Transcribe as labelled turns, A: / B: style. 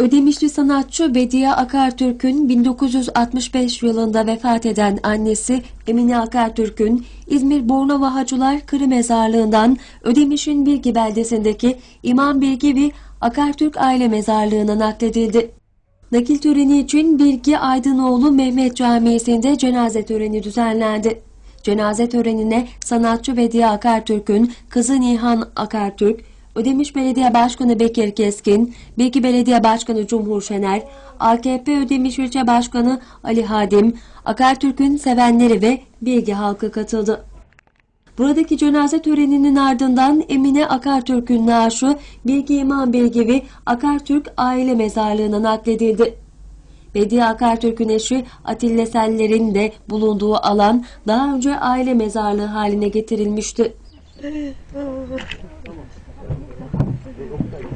A: Ödemişli sanatçı Bediye Akartürk'ün 1965 yılında vefat eden annesi Emine Akartürk'ün İzmir Bornova Hacılar Kırı Mezarlığı'ndan Ödemiş'in Bilgi beldesindeki İmam Bilgi ve Akartürk Aile Mezarlığı'na nakledildi. Nakil töreni için Bilgi Aydınoğlu Mehmet Camii'sinde cenaze töreni düzenlendi. Cenaze törenine sanatçı Bediye Akartürk'ün kızı Nihan Akartürk, Ödemiş Belediye Başkanı Bekir Keskin, Bilgi Belediye Başkanı Cumhur Şener, AKP Ödemiş İlçe Başkanı Ali Hadim, Akartürk'ün sevenleri ve Bilgi halkı katıldı. Buradaki cenaze töreninin ardından Emine Akartürk'ün naaşı Bilgi İmam Bilgi ve Akartürk Aile Mezarlığı'na nakledildi. Bediye Akartürk'ün eşi Atilla Seller'in de bulunduğu alan daha önce aile mezarlığı haline getirilmişti. gusta.